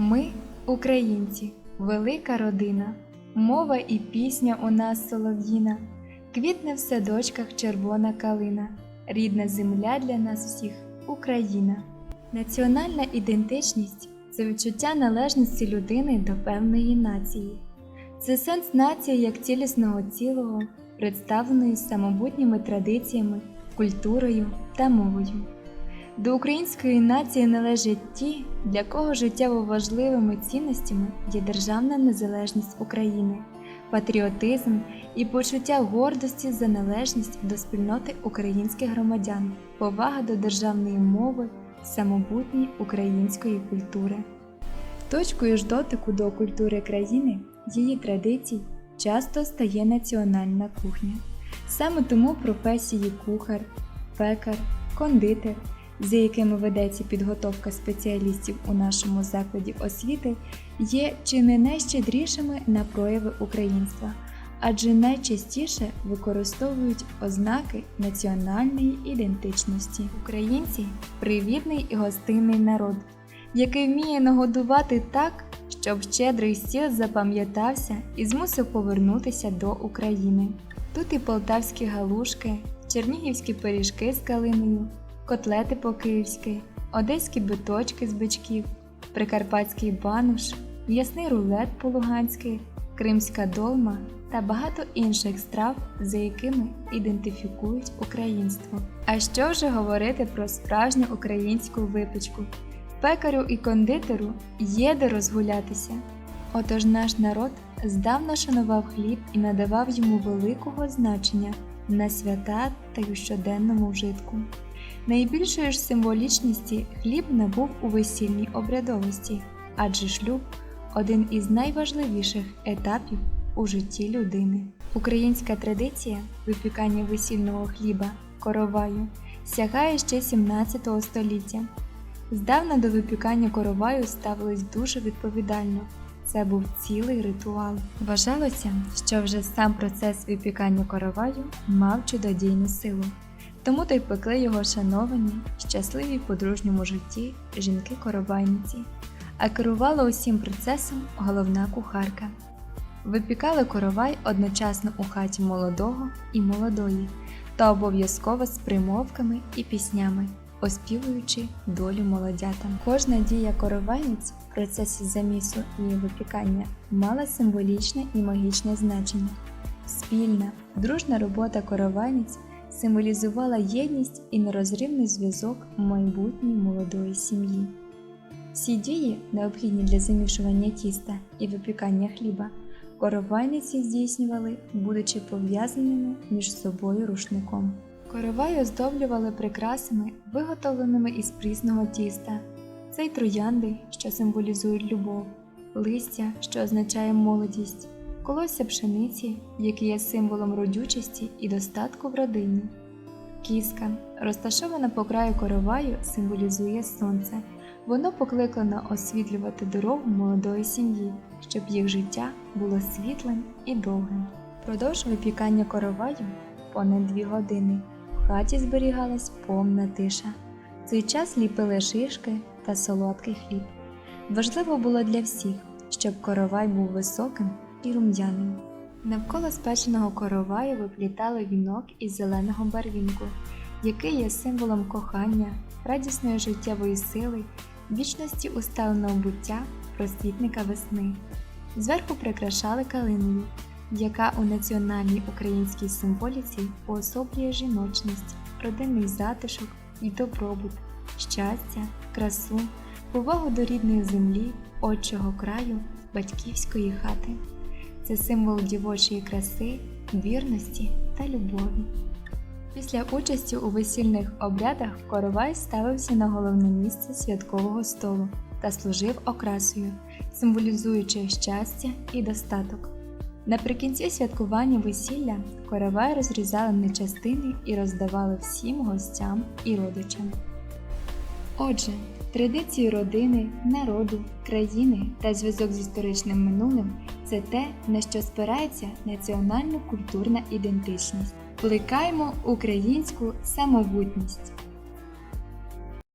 Ми українці, велика родина, мова і пісня у нас солов'їна, квітне в садочках червона калина, рідна земля для нас всіх Україна. Національна ідентичність це відчуття належності людини до певної нації. Це сенс нації як цілісного цілого, представленої самобутніми традиціями, культурою та мовою. До української нації належать ті, для кого життєво важливими цінностями є державна незалежність України, патріотизм і почуття гордості за належність до спільноти українських громадян, повага до державної мови, самобутньої української культури. Точкою ж дотику до культури країни, її традицій часто стає національна кухня. Саме тому професії кухар, пекар, кондитер, за якими ведеться підготовка спеціалістів у нашому закладі освіти, є чи не найщедрішими на прояви українства, адже найчастіше використовують ознаки національної ідентичності. Українці привітний і гостинний народ, який вміє нагодувати так, щоб щедрий стіл запам'ятався і змусив повернутися до України. Тут і полтавські галушки, чернігівські пиріжки з калиною, котлети по-київськи, одеські биточки з бичків, прикарпатський бануш, м'ясний рулет по-луганськи, кримська долма та багато інших страв, за якими ідентифікують українство. А що вже говорити про справжню українську випічку? Пекарю і кондитеру є де розгулятися. Отож наш народ здавна шанував хліб і надавав йому великого значення на свята та й у щоденному вжитку. Найбільшої ж символічності хліб набув у весільній обрядовості, адже шлюб один із найважливіших етапів у житті людини. Українська традиція випікання весільного хліба короваю сягає ще 17 століття. Здавна до випікання короваю ставились дуже відповідально. Це був цілий ритуал. Вважалося, що вже сам процес випікання короваю мав чудодійну силу. Тому то й пекли його шановані, щасливі в подружньому житті жінки-коровайниці, а керувала усім процесом головна кухарка. Випікали коровай одночасно у хаті молодого і молодої, та обов'язково з примовками і піснями, оспівуючи долю молодятам. Кожна дія коровайниць в процесі замісу і випікання мала символічне і магічне значення. Спільна, дружна робота коровайниць символізувала єдність і нерозривний зв'язок майбутньої молодої сім'ї. Всі дії, необхідні для замішування тіста і випікання хліба, коровайниці здійснювали, будучи пов'язаними між собою рушником. Коровай оздоблювали прикрасами, виготовленими із прісного тіста. Це й троянди, що символізують любов, листя, що означає молодість, колосся пшениці, яке є символом родючості і достатку в родині. Кіска, розташована по краю короваю, символізує сонце. Воно покликано освітлювати дорогу молодої сім'ї, щоб їх життя було світлим і довгим. Продовж випікання короваю понад дві години в хаті зберігалась повна тиша. В цей час ліпили шишки та солодкий хліб. Важливо було для всіх, щоб коровай був високим і рум'яним. Навколо спеченого короваю виплітали вінок із зеленого барвінку, який є символом кохання, радісної життєвої сили, вічності усталеного буття просвітника весни. Зверху прикрашали калиною, яка у національній українській символіці уособлює жіночність, родинний затишок і добробут, щастя, красу, повагу до рідної землі, отчого краю, батьківської хати. Це символ дівочої краси, вірності та любові. Після участі у весільних обрядах коровай ставився на головне місце святкового столу та служив окрасою, символізуючи щастя і достаток. Наприкінці святкування весілля коровай розрізали на частини і роздавали всім гостям і родичам. Отже, традиції родини, народу, країни та зв'язок з історичним минулим це те, на що спирається національно-культурна ідентичність. Плекаємо українську самобутність.